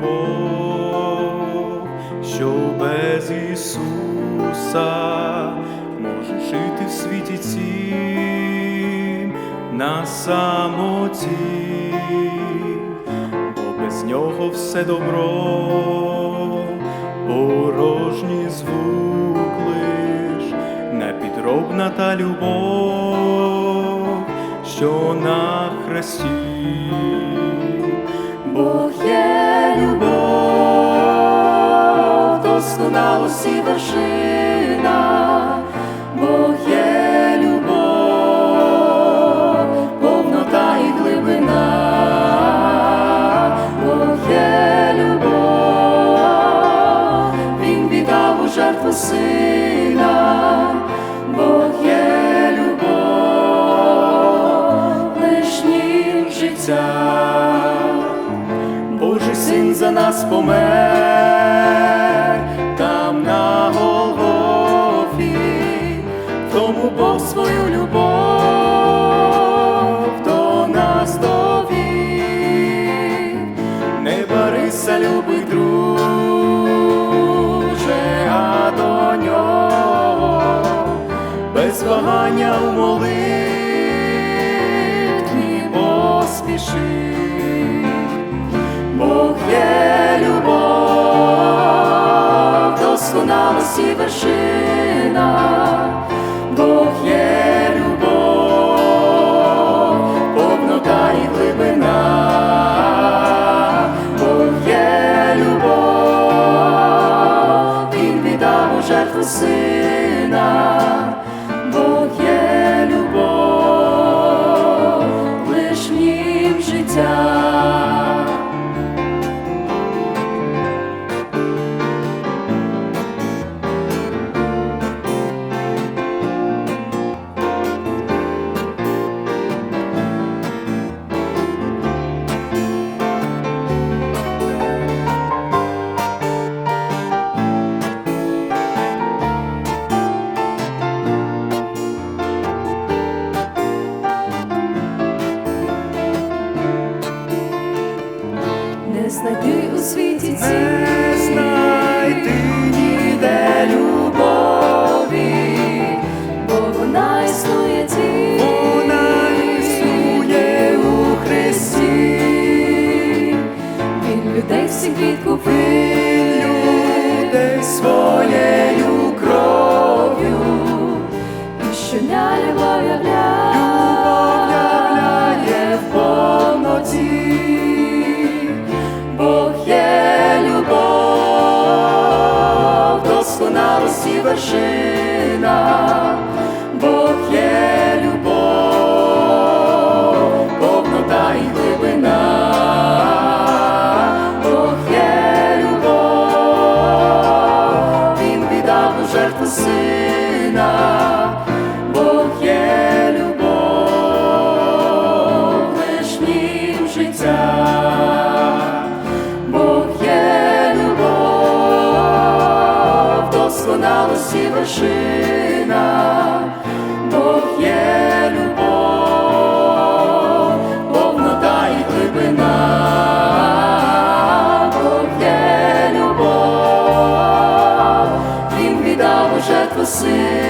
Любов, що без Ісуса може жити в світі цім на самоті, бо без нього все добро, порожній звук лиш, непідробна та любов, що на хресті. Бог є вершина, Бог є любов, повнота і глибина, Бог є любов, Він віддав у жертву сина, Бог є любов, лишнім життя. Божий син за нас помер вагання у молитві поспіши. Бог є любов, досконалості вершина, Бог є любов, повнота і глибина, Бог є любов, Він віддав жертву сина, знайти у світі ці. Не знайти ніде любові, бо вона існує тільки Вона існує у Христі. Він людей всіх відкупив людей своєю кров'ю, і щодня любов являє любов, усі вершина, Бог є любов, повнота і глибина, Бог є любов, Він віддав у жертву сина, досконалості вершина, Бог є любов, повнота і глибина, Бог є любов, Він віддав жертву сина,